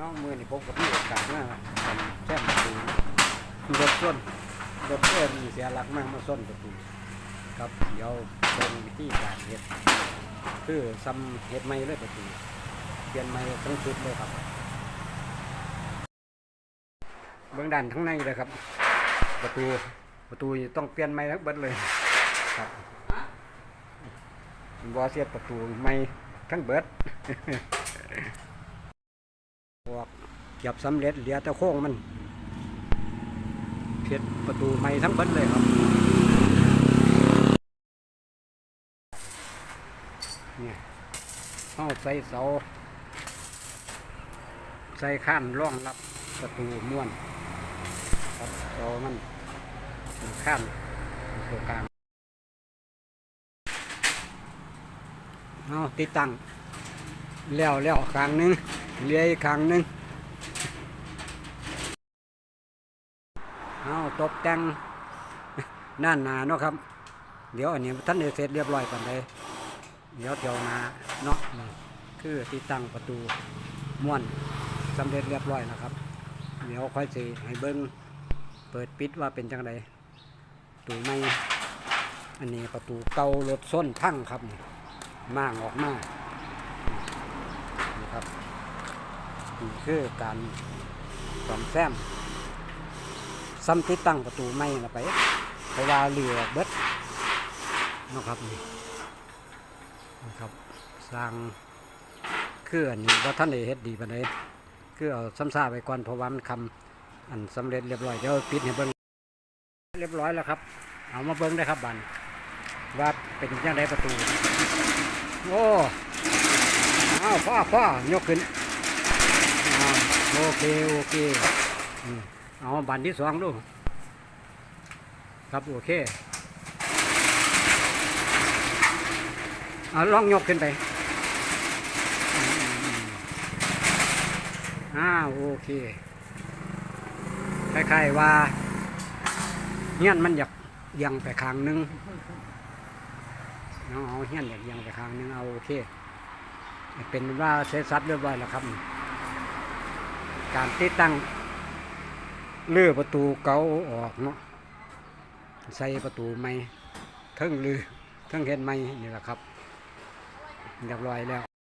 น้องมือนี่พบกับพี่โอกาสมาทำแช่ประตูรถส้นรถเพื่อนเสียหลักมากมาส้นประตูครับเดี๋ยวเป็นวิธีการเฮ็ดคือซ้ำเฮ็ดไม่เลยประตูเปลี่ยนไม่ทั้งชุดเลยครับเบื้องด้านข้างในเลยครับ ประตูประตูต้องเปลี่ยนไม่ทั้งเบิดเลยครับบอเสียดประตูไม่ทั้งเบิดพวก เก็บสำเร็จเหลือแต่โค้งมันเพียดประตูไม่ทั้งเบิดเลยครับเนี่ยเอาใส่เสา ใส่ข้านร่องรับประตูม้วนครับเสามันข้านตัวกลางเอาติดตั้งแล้วแล้วครั้งหนึงเหลืออีกครั้งหนึง เอาตกแต่งนั่นนาเนาะครับ เดี๋ยวอันนี้ท่านได้เสร็จเรียบร้อยก่อนเลยเดี๋ยวเที่ยวนาเนาะคือติดตั้งประตูม้วนสำเร็จเรียบร้อยแล้วครับ เดี๋ยวค่อยสิให้เบิ้งเปิดปิดว่าเป็นจังไดปรตูไม่อันนี้ประตูเก่ารถส้นพังครับนี่ม่างออกมานี่ครับ นี่คือการซ่อมแซมซ้ำติดตั้งประตูไม่ละไปเพราะว่าเรือเบิดนะครับนี่นะครับสร้างเครื่องนี่ว่าท่านได้เฮ็ดดีปานใดคือเอาซ้ำซาไปก่อนเพราะว่ามันคำอันสำเร็จเรียบร้อยเดี๋ยวปิดให้เบิ้งเรียบร้อยแล้วครับ เอามาเบิ้งได้ครับบันว่าเป็นยังไงประตู โอ้เอาพ่อพ่อยกขึ้น โอเค โอเคอืมเอาบันที่สองดู ครับโอเค เอาลองยกขึ้นไปอ่าโอเค คล้ายๆว่าเฮียนมันอยากยังไปข้างนึงเอาเอาเฮียนอยากยังไปข้างนึงเอาโอเค เป็นว่าเสร็จสัดเรียบร้อยแล้วครับ การติดตั้งเลื่อประตูเก่าออกเนาะใส่ประตูใหม่เทิงลือเทิงเห็นใหม่นี่แหละครับเรียบร้อยแล้ว